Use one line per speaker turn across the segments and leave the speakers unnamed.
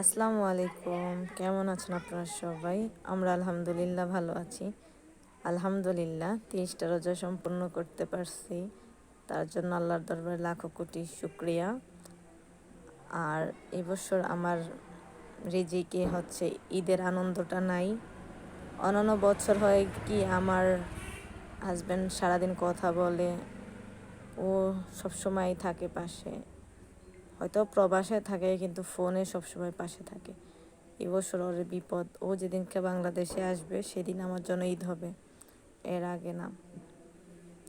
আসসালামু আলাইকুম। কেমন আছেন আপনারা সবাই? আমরা আলহামদুলিল্লাহ ভালো আছি। আলহামদুলিল্লাহ, তিরিশটা রোজা সম্পূর্ণ করতে পারছি। তার জন্য আল্লাহর দরবারে লাখো কোটি শুক্রিয়া। আর এবছর আমার রিজিকে হচ্ছে ঈদের আনন্দটা নাই। অন্যান্য বছর হয় কি আমার হাজব্যান্ড সারাদিন কথা বলে ও সবসময় থাকে পাশে। হয়তো প্রবাসে থাকে, কিন্তু ফোনে সবসময় পাশে থাকে। এবছর ওর বিপদ। ও যেদিনকে বাংলাদেশে আসবে, সেদিন আমার জন্য ঈদ হবে। এর আগে না।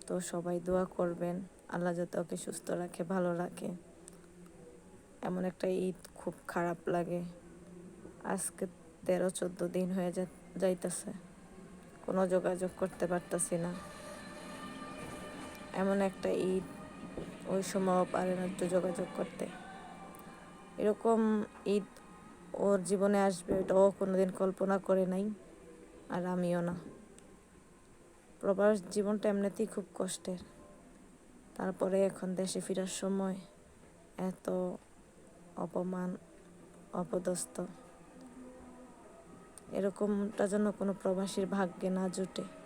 তো সবাই দোয়া করবেন, আল্লাহ যাতে ওকে সুস্থ রাখে, ভালো রাখে। এমন একটা ঈদ খুব খারাপ লাগে। আজকে তেরো, চোদ্দ দিন হয়ে যাইতেছে। কোনো যোগাযোগ করতে পারতাছি না। এমন একটা ঈদ ওই সময় পারে না একটু যোগাযোগ করতে। এরকম ঈদ ওর জীবনে আসবে, এটা ও কোনোদিন কল্পনা করে নাই, আর আমিও না। প্রবাস জীবনটা এমনিতেই খুব কষ্টের। তারপরে এখন দেশে ফেরার সময় এত অপমান, অপদস্থ। এরকমটা যেন কোনো প্রবাসীর ভাগ্যে না জুটে।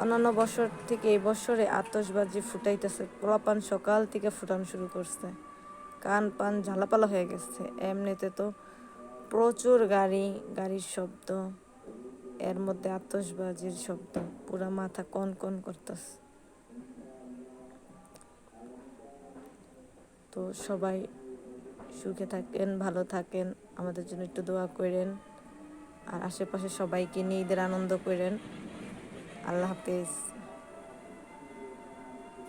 অন্যান্য বছর থেকে এই বছরে আতসবাজি ফুটাইতেছে। পোলাপান সকাল থেকে ফুটানো শুরু করছে। কান পান ঝালাপালা হয়ে গেছে। এমনিতে তো প্রচুর গাড়ি, গাড়ির শব্দ, এর মধ্যে আতসবাজির শব্দ, পুরা মাথা কন কন করতেছে। তো সবাই সুখে থাকেন, ভালো থাকেন, আমাদের জন্য একটু দোয়া করেন। আর আশেপাশে সবাইকে নিয়ে ঈদের আনন্দ করেন। আল্লাহ হাফেজ।